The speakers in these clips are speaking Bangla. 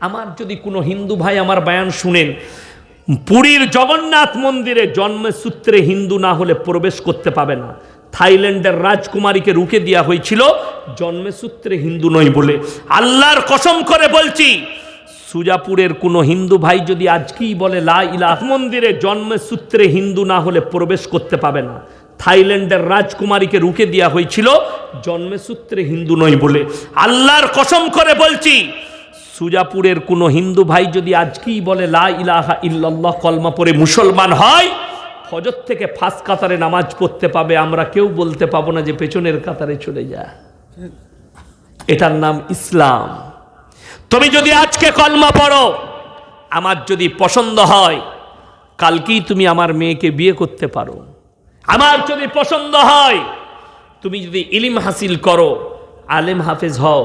আমার যদি কোনো হিন্দু ভাই আমার বায়ান শুনেন, পুরীর জগন্নাথ মন্দিরে জন্মসূত্রে হিন্দু না হলে প্রবেশ করতে পাবে না। থাইল্যান্ডের রাজকুমারীকে রুখে দেওয়া হয়েছিল, জন্মসূত্রে হিন্দু নই বলে। আল্লাহর কসম করে বলছি, সুজাপুরের কোনো হিন্দু ভাই যদি আজকেই বলে, লা ইলাহ মন্দিরে জন্মসূত্রে হিন্দু না হলে প্রবেশ করতে পাবে না। থাইল্যান্ডের রাজকুমারীকে রুখে দেওয়া হয়েছিল, জন্মসূত্রে হিন্দু নই বলে। আল্লাহর কসম করে বলছি সুজাপুরের কোনো হিন্দু ভাই যদি আজকেই বলে, লা ইলাহা ইল্লাল্লাহ কলমা পরে মুসলমান হয়, ফজর থেকে ফাঁস কাতারে নামাজ পড়তে পাবে। আমরা কেউ বলতে পাবো না যে পেছনের কাতারে চলে যা। এটার নাম ইসলাম। তুমি যদি আজকে কলমা পড়ো, আমার যদি পছন্দ হয়, কালকেই তুমি আমার মেয়েকে বিয়ে করতে পারো। আমার যদি পছন্দ হয়, তুমি যদি ইলিম হাসিল করো, আলেম হাফেজ হও,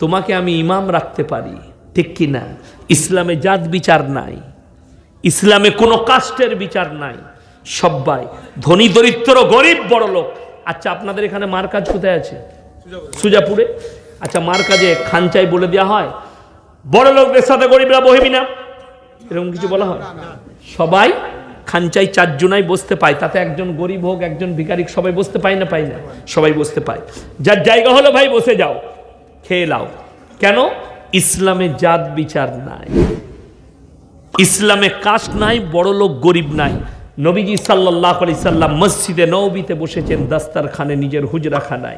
তোমাকে আমি ইমাম রাখতে পারি। ঠিক কি না ইসলামে জাত বিচার নাই। ইসলামে কোনো কাস্টের বিচার নাই। সবাই ধনী, দরিদ্র, গরিব, বড় লোক। আচ্ছা আপনাদের এখানে মার কাজ কোথায় আছে? সুজাপুরে? আচ্ছা মার কাজে খানচাই বলে দেওয়া হয়। বড় লোকদের সাথে গরিবরা বহিবি না। এরকম কিছু বলা হয়? সবাই খানচাই চারজনাই বসতে পায়। তাতে একজন গরিব হোক, একজন ভিখারি সবাই বসতে পায় না পায় না? সবাই বসতে পায়। যার জায়গা হলো, ভাই, বসে যাও। খেয়ে লাও। কেন? ইসলামে জাত বিচার নাই। ইসলামে কাস্ট নাই, বড় লোক গরিব নাই। নবীজি সাল্লাহ আলি মসজিদে নৌবিতে বসেছেন, দাস্তারখানে নিজের হুজরাখানায়।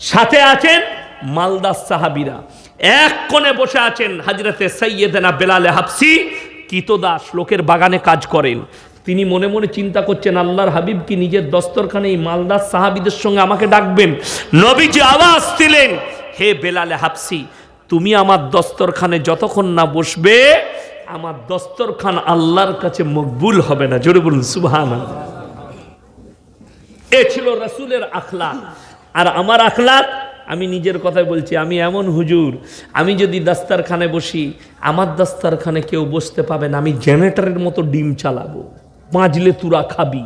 সাথে আছেন মালদাস সাহাবিরা। এক কোণে বসে আছেন হাজরতে সৈয়দেনা বেলালে হাফসি কিতদাস লোকের বাগানে কাজ করেন। তিনি মনে মনে চিন্তা করছেন, আল্লাহর হাবিব কি নিজের দস্তরখানে এই মালদাস সাহাবিদের সঙ্গে আমাকে ডাকবেন? নবীজি আওয়াজ দিলেন, হে বেলালে হাফসি তুমি আমার দস্তরখানে যতক্ষণ না বসবে, আমার দস্তরখান আল্লাহর কাছে মকবুল হবে না। জোরে বলুন সুবহান এ ছিল রাসূলের আখলা আর আমার আখলাক, আমি নিজের কথাই বলছি, আমি এমন হুজুর, আমি যদি দাস্তারখানে বসি, আমার দাস্তারখানে কেউ বসতে পাবে না, আমি জেনারেটরের মতো ডিম চালাবো। মাজলে তুরা খাবি।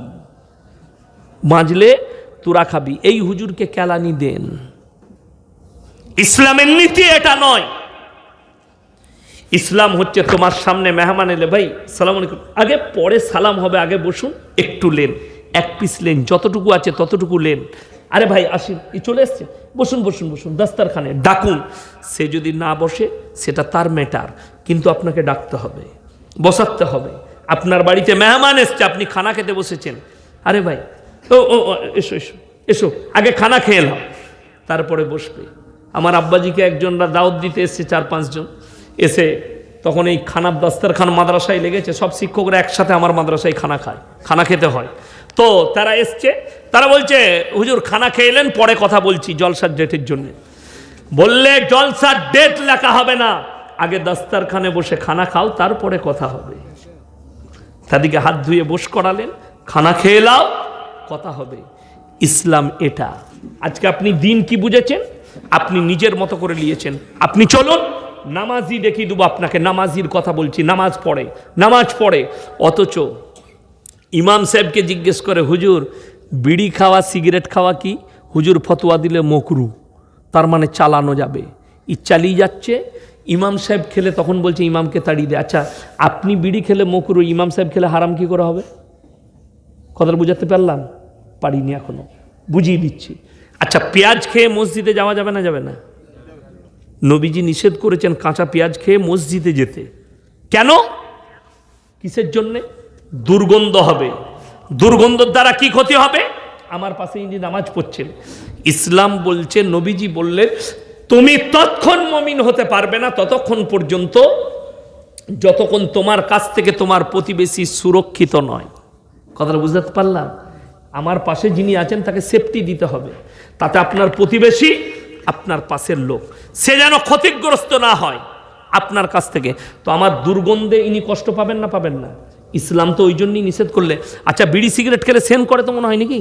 মাজলে তুরা খাবি। এই হুজুরকে কেলানি দেন। ইসলামের নীতি এটা নয়। ইসলাম হচ্ছে তোমার সামনে মেহমান এলে ভাই সালাম আলাইকুম। আগে পরে সালাম হবে আগে বসুন একটু লেন এক পিস লেন যতটুকু আছে ততটুকু লেন। আরে ভাই আসিন এই চলে এসছে। বসুন বসুন বসুন দাস্তারখানে ডাকুন। সে যদি না বসে সেটা তার ম্যাটার কিন্তু আপনাকে ডাকতে হবে বসাতে হবে। আপনার বাড়িতে মেহমান এসছে আপনি খানা খেতে বসেছেন। আরে ভাই ও ও, এসো এসো এসো আগে খানা খেয়ে এলাম তারপরে বসবে। আমার আব্বাজিকে একজনরা দাওয়াত দিতে এসছে চার পাঁচজন এসে তখন এই খানার দাস্তারখান মাদ্রাসায় লেগেছে, সব শিক্ষকরা একসাথে আমার মাদ্রাসায় খানা খায়, খানা খেতে হয়। তো তারা এসছে, তারা বলছে, হুজুর, খানা খেয়ে এলেন পরে কথা বলছি জলসার ডেটের জন্য। বললে, জলসার ডেট লেখা হবে না। আগে দাস্তারখানে বসে খানা খাও, তারপরে কথা হবে। তাদেরকে হাত ধুয়ে বস করালেন, খানা খেয়ে লাও কথা হবে। ইসলাম এটা। আজকে আপনি দিন কি বুঝেছেন? আপনি নিজের মতো করে নিয়েছেন। আপনি চলুন, নামাজি দেখিয়ে দেবো আপনাকে। নামাজির কথা বলছি, নামাজ পড়ে নামাজ পড়ে। অথচ ইমাম সাহেবকে জিজ্ঞেস করে, হুজুর, বিড়ি খাওয়া, সিগারেট খাওয়া কি? হুজুর ফতোয়া দিলে মকরু, তার মানে চালানো যাবে। ই চালিয়ে যাচ্ছে। ইমাম সাহেব খেলে তখন বলছে, ইমামকে তাড়িয়ে দে। আচ্ছা আপনি বিড়ি খেলে মকরু, ইমাম সাহেব খেলে হারাম কি করে হবে? কথাটা বুঝাতে পারলাম? পারিনি এখনও। বুঝিয়ে দিচ্ছি। আচ্ছা পেঁয়াজ খেয়ে মসজিদে যাওয়া যাবে না যাবে না? নবীজি নিষেধ করেছেন কাঁচা পেঁয়াজ খেয়ে মসজিদে যেতে। কেন? কিসের জন্যে? দুর্গন্ধ হবে। দুর্গন্ধর দ্বারা কি ক্ষতি হবে? আমার পাশে ইনি নামাজ পড়ছেন। ইসলাম বলছে, নবীজি বললেন, তুমি তৎক্ষণ মমিন হতে পারবে না ততক্ষণ পর্যন্ত, যতক্ষণ তোমার কাছ থেকে তোমার প্রতিবেশী সুরক্ষিত নয়। কথাটা বুঝতে পারলাম? আমার পাশে যিনি আছেন তাকে সেফটি দিতে হবে। তাতে আপনার প্রতিবেশী আপনার পাশের লোক। সে যেন ক্ষতিগ্রস্ত না হয় আপনার কাছ থেকে। তো আমার দুর্গন্ধে ইনি কষ্ট পাবেন না পাবেন না? ইসলাম তো ওই জন্যই নিষেধ করলে। আচ্ছা বিড়ি সিগারেট খেলে সেন করে তো মনে হয় নাকি?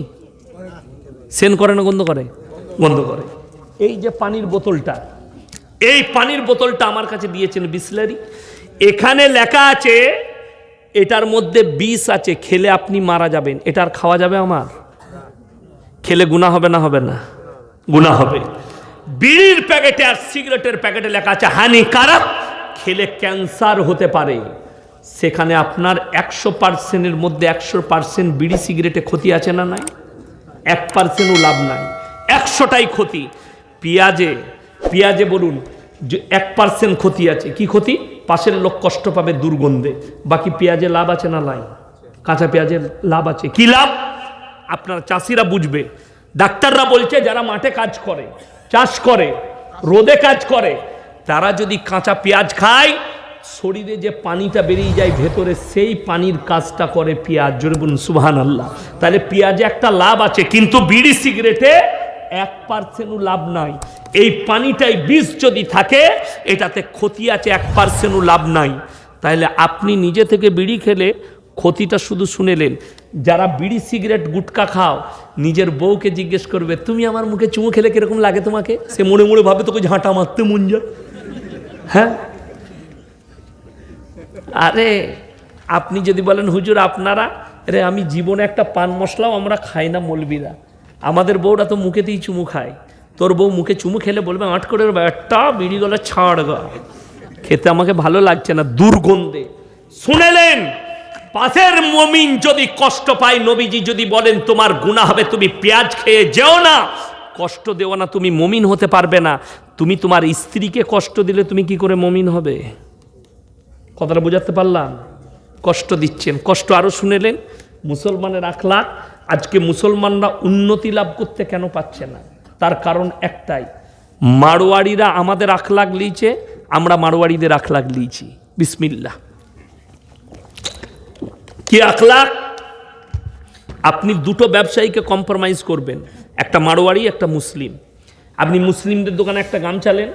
সেন করে না গন্ধ করে? গন্ধ করে। এই যে পানির বোতলটা, এই পানির বোতলটা আমার কাছে দিয়েছেন বিসলারি। এখানে লেখা আছে, এটার মধ্যে বিষ আছে, খেলে আপনি মারা যাবেন। এটা আর খাওয়া যাবে আমার? খেলে গুণা হবে না হবে না? গুণা হবে। বিড়ির প্যাকেটে আর সিগারেটের প্যাকেটে লেখা আছে হানিকারক খেলে ক্যান্সার হতে পারে। সেখানে আপনার একশো পার্সেন্টের মধ্যে একশো পার্সেন্ট বিড়ি সিগারেটে ক্ষতি আছে না নাই? এক পার্সেন্টও লাভ নাই। একশোটাই ক্ষতি। পেঁয়াজে পেঁয়াজে বলুন, যে এক পার্সেন্ট ক্ষতি আছে। কি ক্ষতি? পাশের লোক কষ্ট পাবে দুর্গন্ধে। বাকি পেঁয়াজে লাভ আছে না নাই? কাঁচা পেঁয়াজের লাভ আছে। কি লাভ? আপনার চাষিরা বুঝবে। ডাক্তাররা বলছে, যারা মাঠে কাজ করে, চাষ করে, রোদে কাজ করে, তারা যদি কাঁচা পেঁয়াজ খায়, শরীরে যে পানিটা বেরিয়ে যায় ভেতরে, সেই পানির কাজটা করে পেঁয়াজ। জোরে বলুন সুবাহান আল্লাহ তাহলে পেঁয়াজে একটা লাভ আছে, কিন্তু বিড়ি সিগারেটে এক পার্সেন্টও লাভ নাই। এই পানিটাই বিষ যদি থাকে, এটাতে ক্ষতি আছে, এক পার্সেন্টও লাভ নাই। তাহলে আপনি নিজে থেকে বিড়ি খেলে ক্ষতিটা শুধু শুনেলেন, যারা বিড়ি, সিগারেট, গুটকা খাও, নিজের বউকে জিজ্ঞেস করবে, তুমি আমার মুখে চুমু খেলে কীরকম লাগে তোমাকে? সে মনে মনে ভাবে, তোকে ঝাঁটা মারতে মন যায়। হ্যাঁ? আরে, আপনি যদি বলেন, হুজুর, আপনারা, রে, আমি জীবনে একটা পান মশলাও আমরা খাই না মলবিরা। আমাদের বউরা তো মুখেতেই চুমু খায়। তোর বউ মুখে চুমু খেলে বলবে, আট করে একটা বিড়ি গলা ছাড় গা। খেতে আমাকে ভালো লাগছে না, দুর্গন্ধে। শুনেলেন! পাশের মমিন যদি কষ্ট পায়, নবীজি যদি বলেন, তোমার গুণা হবে, তুমি পেঁয়াজ খেয়ে যেও না। কষ্ট দেও না, তুমি মমিন হতে পারবে না। তুমি তোমার স্ত্রীকে কষ্ট দিলে তুমি কি করে মমিন হবে? কথাটা বোঝাতে পারলাম? কষ্ট দিচ্ছেন। কষ্ট আরও শুনেলেন, মুসলমানের আখলাক আজকে মুসলমানরা উন্নতি লাভ করতে কেন পাচ্ছে না? তার কারণ একটাই, মারোয়াড়িরা আমাদের আখলাক লিয়েছে, আমরা মারোয়াড়িদের আখলাক লিয়েছি। বিসমিল্লা কি আখলাক? আপনি দুটো ব্যবসায়ীকে কম্প্রোমাইজ করবেন, একটা মারোয়াড়ি একটা মুসলিম। আপনি মুসলিমদের দোকানে একটা গামছা নেন,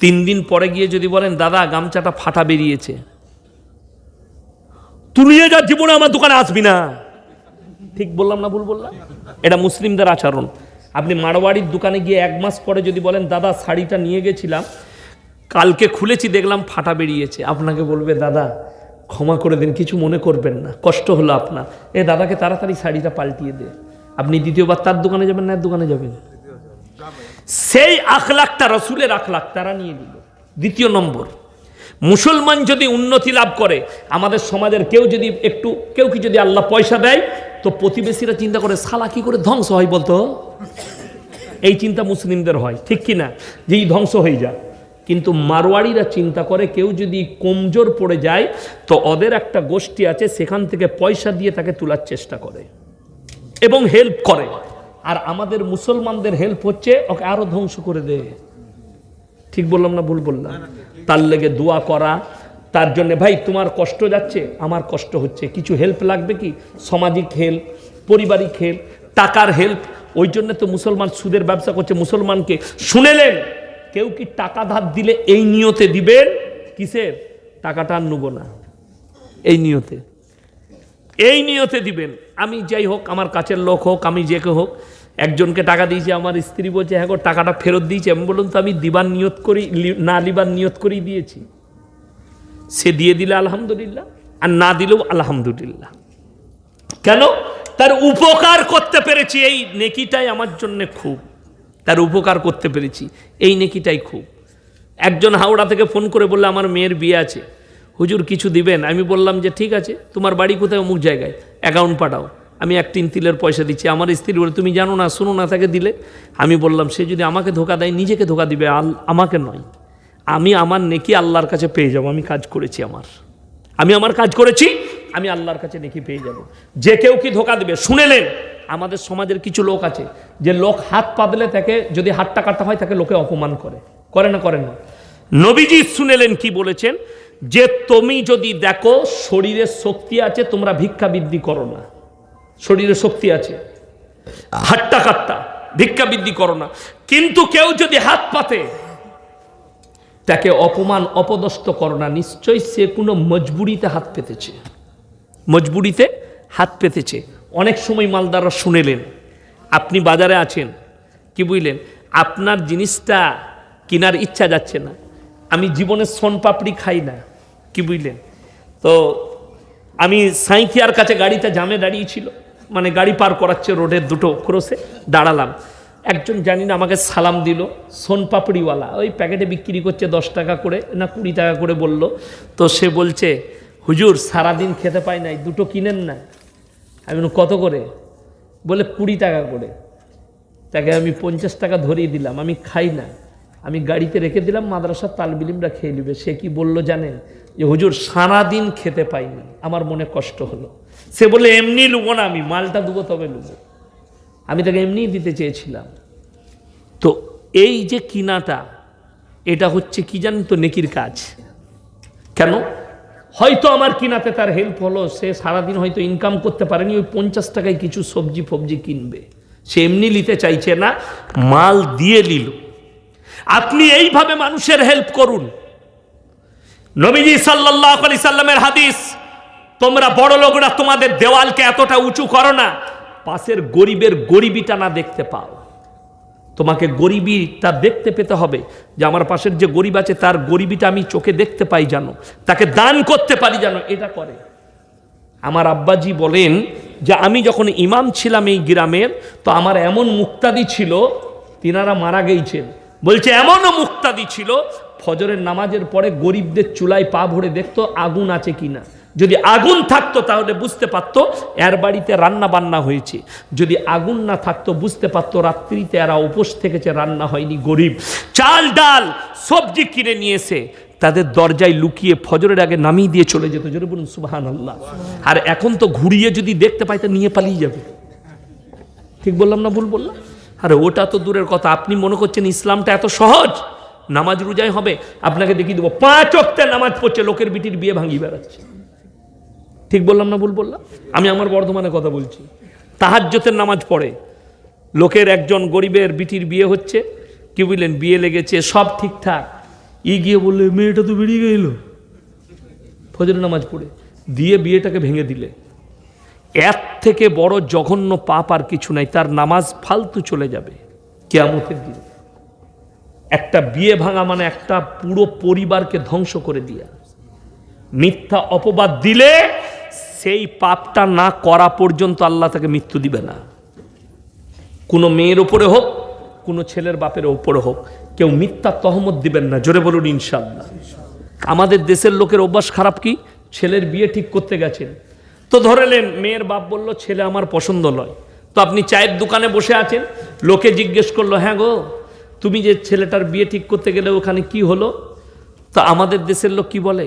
তিন দিন পরে গিয়ে যদি বলেন, দাদা, গামছাটা ফাটা বেরিয়েছে। তুলিয়ে যা জীবনে আমার দোকানে আসবি না। ঠিক বললাম না ভুল বললাম? এটা মুসলিমদের আচরণ। আপনি মারোয়াড়ির দোকানে গিয়ে এক মাস পরে যদি বলেন, দাদা, শাড়িটা নিয়ে গেছিলাম, কালকে খুলেছি, দেখলাম ফাটা বেরিয়েছে। আপনাকে বলবে, দাদা ক্ষমা করে দিন, কিছু মনে করবেন না, কষ্ট হলো আপনার। এ দাদাকে তাড়াতাড়ি শাড়িটা পাল্টিয়ে দে। আপনি দ্বিতীয়বার তার দোকানে যাবেন না দোকানে যাবেন সেই আখলাখটা, রসুলের আখলাখ তারা নিয়ে নিল। দ্বিতীয় নম্বর, মুসলমান যদি উন্নতি লাভ করে, আমাদের সমাজের কেউ যদি একটু, কেউ কি যদি আল্লাহ পয়সা দেয়, তো প্রতিবেশীরা চিন্তা করে, সালা কি করে ধ্বংস হয় বলতো? এই চিন্তা মুসলিমদের হয়, ঠিক কি না যে ধ্বংস হয়ে যায় কিন্তু মারোয়াড়িরা চিন্তা করে, কেউ যদি কমজোর পড়ে যায়, তো ওদের একটা গোষ্ঠী আছে, সেখান থেকে পয়সা দিয়ে তাকে তোলার চেষ্টা করে এবং হেল্প করে। আর আমাদের মুসলমানদের হেল্প হচ্ছে, ওকে আরও ধ্বংস করে দে। ঠিক বললাম না ভুল বললাম? তার লেগে দোয়া করা, তার জন্য, ভাই, তোমার কষ্ট যাচ্ছে, আমার কষ্ট হচ্ছে। কিছু হেল্প লাগবে কি? সামাজিক হেল্প পারিবারিক হেল্প টাকার হেল্প ওই জন্য তো মুসলমান সুদের ব্যবসা করছে। মুসলমানকে শুনেলেন। কেউ কি টাকা ধার দিলে এই নিয়তে দিবেন? কিসের? টাকাটা আর নেব না। এই নিয়তে। এই নিয়তে দিবেন। আমি যাই হোক, আমার কাছের লোক হোক, আমি যে হোক, একজনকে টাকা দিয়েছি, আমার স্ত্রী বলছে হ্যাঁ টাকাটা ফেরত দিয়েছি। আমি বললাম, তো আমি দিবার নিয়ত করি না দিবার নিয়ত করেই দিয়েছি। সে দিয়ে দিলে আলহামদুলিল্লাহ, আর না দিলেও আলহামদুলিল্লাহ। কেন? তার উপকার করতে পেরেছি। এই নেকিটাই আমার জন্য খুব। তার উপকার করতে পেরেছি। এই নেকিটাই খুব। একজন হাওড়া থেকে ফোন করে বললে, আমার মেয়ের বিয়ে আছে। হুজুর কিছু দিবেন? আমি বললাম যে, ঠিক আছে। তোমার বাড়ি কোথায় অমুক জায়গায়? অ্যাকাউন্ট পাঠাও। আমি এক তিন তিলের পয়সা দিচ্ছি। আমার স্ত্রী বলে, তুমি জানো না, শোনো না তাকে দিলে? আমি বললাম, সে যদি আমাকে ধোকা দেয়, নিজেকে ধোকা দিবে, আল- আমাকে নয়। আমি আমার নেকি আল্লাহর কাছে পেয়ে যাব। আমি কাজ করেছি আমার। আমি আমার কাজ করেছি। আমি আল্লাহর কাছে নেকি পেয়ে যাব। যে কেউ কি ধোকা দেবে? শুনেলেন আমাদের সমাজের কিছু লোক আছে, যে লোক হাত পাতলে তাকে যদি হাতটা কাটা হয়, তাকে লোকে অপমান করে। করে না করে না। নবীজি শুনেলেন কি বলেছেন? যে তুমি যদি দেখো শরীরে শক্তি আছে, তোমরা ভিক্ষা বৃদ্ধি করো না। শরীরে শক্তি আছে। হাট্টা কাট্টা ভিক্ষা বৃদ্ধি করো না। কিন্তু কেউ যদি হাত পাতে, তাকে অপমান, অপদস্থ করো না। নিশ্চয়ই সে কোনো মজবুরিতে হাত পেতেছে। মজবুরিতে হাত পেতেছে। অনেক সময় মালদাররা শুনেলেন, আপনি বাজারে আছেন, কি বুঝলেন? আপনার জিনিসটা কেনার ইচ্ছা যাচ্ছে না। আমি জীবনে সোনপাপড়ি খাই না, কি বুঝলেন? তো আমি সাঁইকিয়ার কাছে গাড়িটা জামে দাঁড়িয়েছিল মানে গাড়ি পার করাচ্ছে রোডের দুটো ক্রসে, দাঁড়ালাম। একজন জানি না আমাকে সালাম দিল সোনপাপড়িওয়ালা ওই প্যাকেটে বিক্রি করছে দশ টাকা করে না কুড়ি টাকা করে বলল। তো সে বলছে হুজুর, সারাদিন খেতে পাই নাই, দুটো কিনেন না। আমি কত করে? বলে, কুড়ি টাকা করে। তাকে আমি পঞ্চাশ টাকা ধরিয়ে দিলাম, আমি খাই না। আমি গাড়িতে রেখে দিলাম, মাদ্রাসার তালবিলিমরা খেয়ে নেবে। সে কি বলল জানেন? যে, হুজুর, সারাদিন খেতে পাইনি, আমার মনে কষ্ট হলো। সে বলে এমনি লুবো না আমি, মালটা দেবো তবে লুবো। আমি তাকে এমনিই দিতে চেয়েছিলাম। তো এই যে কিনাটা, এটা হচ্ছে কি জানেন তো, নেকির কাজ। কেন? হয়তো আমার কিনাতে তার হেল্প হলো, সে সারাদিন হয়তো ইনকাম করতে পারেনি, ওই পঞ্চাশ টাকায় কিছু সবজি ফবজি কিনবে। সে এমনি নিতে চাইছে না, মাল দিয়ে নিল। আপনি এইভাবে মানুষের হেল্প করুন। নবীজি সাল্লাহ আলি সাল্লামের হাদিস, তোমরা বড় লোকরা তোমাদের দেওয়ালকে এতটা উঁচু করো না, পাশের গরিবের গরিবিটা না দেখতে পাও। তোমাকে গরিবিটা দেখতে পেতে হবে যে আমার পাশের যে গরিব আছে, তার গরিবিটা আমি চোখে দেখতে পাই জানো তাকে দান করতে পারি জানো এটা করে। আমার আব্বাজি বলেন যে আমি যখন ইমাম ছিলাম এই গ্রামের, তো আমার এমন মুক্তাদি ছিল, তিনারা মারা গেইছেন। বলছে, এমনও মুক্তাদি ছিল, ফজরের নামাজের পরে গরিবদের চুলায় পা ভরে দেখতো আগুন আছে কিনা। যদি আগুন থাকতো তাহলে বুঝতে পারতো এর বাড়িতে রান্না বান্না হয়েছে। যদি আগুন না থাকতো বুঝতে পারতো রাত্রিতে এরা উপোস থেকেছে, রান্না হয়নি, গরিব। চাল, ডাল, সবজি কিনে নিয়েছে। তাদের দরজায় লুকিয়ে ফজরের আগে নামিয়ে দিয়ে চলে যেত। জোরে বলুন সুবাহান আল্লাহ আর এখন তো ঘুরিয়ে যদি দেখতে পাই তা নিয়ে পালিয়ে যাবে। ঠিক বললাম না ভুল বললাম? আরে ওটা তো দূরের কথা। আপনি মনে করছেন ইসলামটা এত সহজ? নামাজ রোজাই হবে? আপনাকে দেখিয়ে দেবো। পাঁচ অক্টের নামাজ পড়ছে, লোকের বিটির বিয়ে ভাঙিয়ে বেড়াচ্ছে। ঠিক বললাম না ভুল বললাম? আমি আমার বর্ধমানে কথা বলছি। তাহাজ্যতের নামাজ পড়ে। লোকের একজন গরিবের বিটির বিয়ে হচ্ছে। কি বুঝলেন? বিয়ে লেগেছে, সব ঠিকঠাক। ই গিয়ে বললে, মেয়েটা তো বেরিয়ে গেল। ফজর নামাজ পড়ে। দিয়ে বিয়েটাকে ভেঙে দিলে। এর থেকে বড় জঘন্য পাপ আর কিছু নাই। তার নামাজ ফালতু চলে যাবে কেয়ামতের দিন। একটা বিয়ে ভাঙা মানে একটা পুরো পরিবারকে ধ্বংস করে দিয়া। মিথ্যা অপবাদ দিলে সেই পাপটা না করা পর্যন্ত আল্লাহ তাকে মৃত্যু দিবে না। কোনো মেয়ের ওপরে হোক, কোনো ছেলের বাপের ওপরে হোক, কেউ মিথ্যা তহমত দিবেন না। জোরে বলুন ইনশাল্লাহ আমাদের দেশের লোকের অভ্যাস খারাপ কি? ছেলের বিয়ে ঠিক করতে গেছেন। তো ধরেলেন মেয়ের বাপ বলল, ছেলে আমার পছন্দ নয়। তো আপনি চায়ের দোকানে বসে আছেন, লোকে জিজ্ঞেস করল হ্যাঁ গো, তুমি যে ছেলেটার বিয়ে ঠিক করতে গেলে ওখানে কি হলো? তো আমাদের দেশের লোক কি বলে,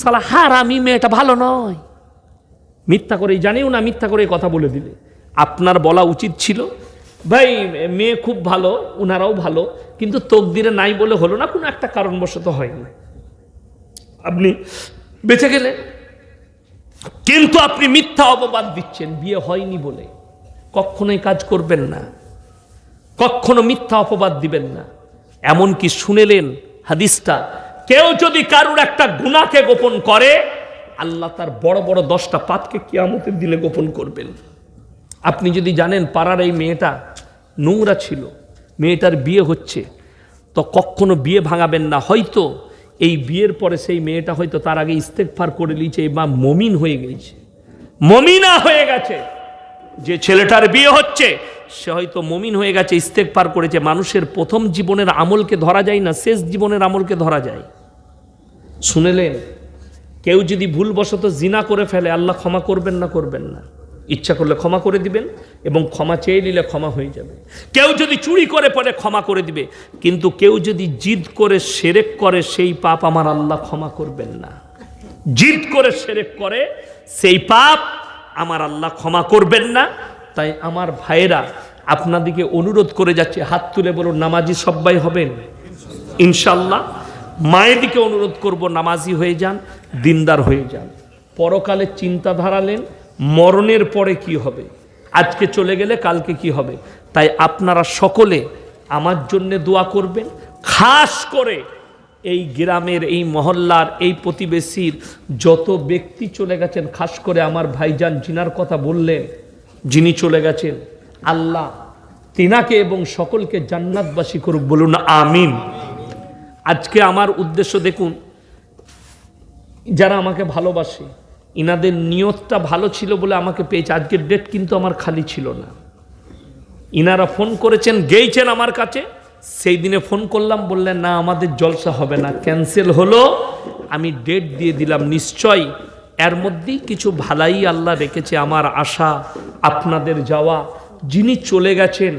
সালা হার আমি মেয়েটা ভালো নয়। মিথ্যা করে, জানিও না মিথ্যা করে কথা বলে দিলে। আপনার বলা উচিত ছিল, ভাই, মেয়ে খুব ভালো, উনারাও ভালো, কিন্তু তকদিরে নাই বলে হলো না, কোনো একটা কারণবশত হয়নি। আপনি বেঁচে গেলেন। কিন্তু আপনি মিথ্যা অপবাদ দিচ্ছেন, বিয়ে হয়নি বলে। কখনোই কাজ করবেন না। কখনো মিথ্যা অপবাদ দিবেন না। এমনকি শুনেলেন হাদিসটা, কেউ যদি কারুর একটা গুণাকে গোপন করে আল্লাহ তার বড় বড় দশটা পাতকে কিয়ামতের দিনে গোপন করবেন। আপনি যদি জানেন পাড়ার এই মেয়েটা নোংরা ছিল, মেয়েটার বিয়ে হচ্ছে, তো কখনো বিয়ে ভাঙাবেন না। হয়তো এই বিয়ের পরে সেই মেয়েটা হয়তো তার আগে ইস্তেকফার করে নিয়েছে বা মমিন হয়ে গেছে। মমিনা হয়ে গেছে। যে ছেলেটার বিয়ে হচ্ছে, সে হয়তো মমিন হয়ে গেছে ইস্তেকফার করেছে। মানুষের প্রথম জীবনের আমলকে ধরা যায় না, শেষ জীবনের আমলকে ধরা যায়। শুনেলেন? কেউ যদি ভুলবশত জিনা করে ফেলে, আল্লাহ ক্ষমা করবেন না করবেন না। ইচ্ছা করলে ক্ষমা করে দিবেন এবং ক্ষমা চেয়ে নিলে ক্ষমা হয়ে যাবে। কেউ যদি চুরি করে পরে ক্ষমা করে দিবে। কিন্তু কেউ যদি জিদ করে, সেরেক করে, সেই পাপ আমার আল্লাহ ক্ষমা করবেন না। জিদ করে, সেরেক করে, সেই পাপ আমার আল্লাহ ক্ষমা করবেন না। তাই আমার ভাইয়েরা, আপনাদিকে অনুরোধ করে যাচ্ছে, হাত তুলে বলুন, নামাজি সবাই হবেন? ইনশাল্লাহ। মায়ের দিকে অনুরোধ করব, নামাজি হয়ে যান, দিনদার হয়ে যান। পরকালে চিন্তা ধারালেন মরণের পরে কি হবে? আজকে চলে গেলে কালকে কি হবে? তাই আপনারা সকলে আমার জন্যে দোয়া করবেন, খাস করে এই গ্রামের, এই মহল্লার, এই প্রতিবেশীর যত ব্যক্তি চলে গেছেন, খাস করে আমার ভাইজান জিনার কথা বললেন, যিনি চলে গেছেন, আল্লাহ তিনাকে এবং সকলকে জান্নাতবাসী করুক, বলুন আমিন। আজকে আমার উদ্দেশ্য দেখুন, যারা আমাকে ভালোবাসে, ইনাদের নিয়তটা ভালো ছিল বলে আমাকে পেয়েছে, আজকের ডেট কিন্তু আমার খালি ছিল না। ইনারা ফোন করেছেন, গেইছেন আমার কাছে, সেই দিনে ফোন করলাম, বললেন, না, আমাদের জলসা হবে না ক্যান্সেল হলো, আমি ডেট দিয়ে দিলাম নিশ্চয় এর মধ্যেই কিছু ভালাই আল্লাহ রেখেছে, আমার আশা, আপনাদের যাওয়া, যিনি চলে গেছেন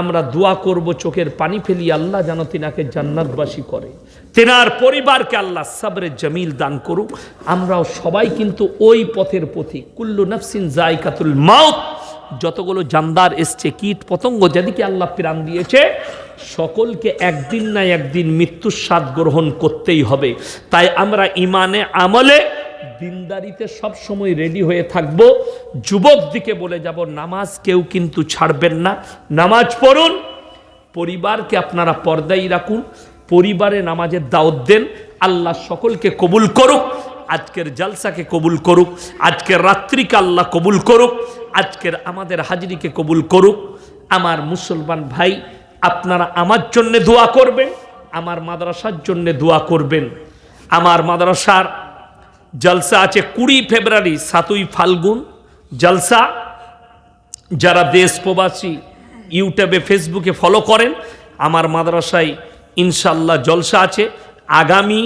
আমরা দোয়া করব, চোখের পানি ফেলি আল্লাহ যেন তিনাকে জান্নাতবাসী করে। তেনার পরিবারকে আল্লাহ সাবরে জামিল দান করুক। আমরাও সবাই কিন্তু ওই পথের পথি কুল্লু নফসিন জায়কাতুল মাউত। যতগুলো জানদার এসছে, কীট পতঙ্গ যেদিকে আল্লাহ প্রাণ দিয়েছে, সকলকে একদিন না একদিন মৃত্যুর স্বাদ গ্রহণ করতেই হবে। তাই আমরা ইমানে আমলে দিনদারিতে সব সময় রেডি হয়ে থাকব। যুবক দিকে বলে যাব, নামাজ কেউ কিন্তু ছাড়বেন না। নামাজ পড়ুন, পরিবারকে আপনারা পর্দায় রাখুন, পরিবারে নামাজের দাওয়াত দেন, আল্লাহ সকলকে কবুল করুক, আজকের জালসাকে কবুল করুক, আজকের রাত্রিকে আল্লাহ কবুল করুক, আজকের আমাদের হাজিরিকে কবুল করুক। আমার মুসলমান ভাই, আপনারা আমার জন্যে দোয়া করবেন, আমার মাদ্রাসার জন্যে দোয়া করবেন। আমার মাদ্রাসার জলসা আছে কুড়ি ফেব্রুয়ারি সাতই ফাল্গুন জলসা যারা দেশ প্রবাসী ইউটিউবে ফেসবুকে ফলো করেন। আমার মাদ্রাসায় ইনশাল্লাহ জলসা আছে। আগামী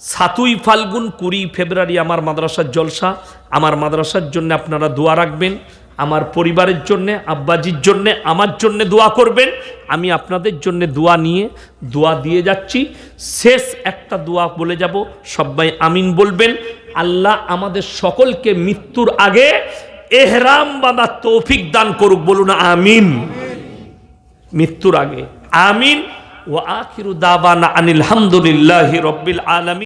সাতই ফাল্গুন কুড়ি ফেব্রুয়ারি আমার মাদ্রাসার জলসা আমার মাদ্রাসার জন্য আপনারা দোয়া রাখবেন। আমার পরিবারের জন্য, আব্বাজির জন্য, আমার জন্য দোয়া করবেন। আমি আপনাদের জন্য দোয়া নিয়ে, দোয়া দিয়ে যাচ্ছি। শেষ একটা দোয়া বলে যাব, সবাই আমিন বলবেন। আল্লাহ আমাদের সকলকে মৃত্যুর আগে এহরাম বাঁধার তৌফিক দান করুক, বলুন আমিন। মৃত্যুর আগে, আমিন। ও আখিরু দাবানা আনিল রব্বিল আলামিন।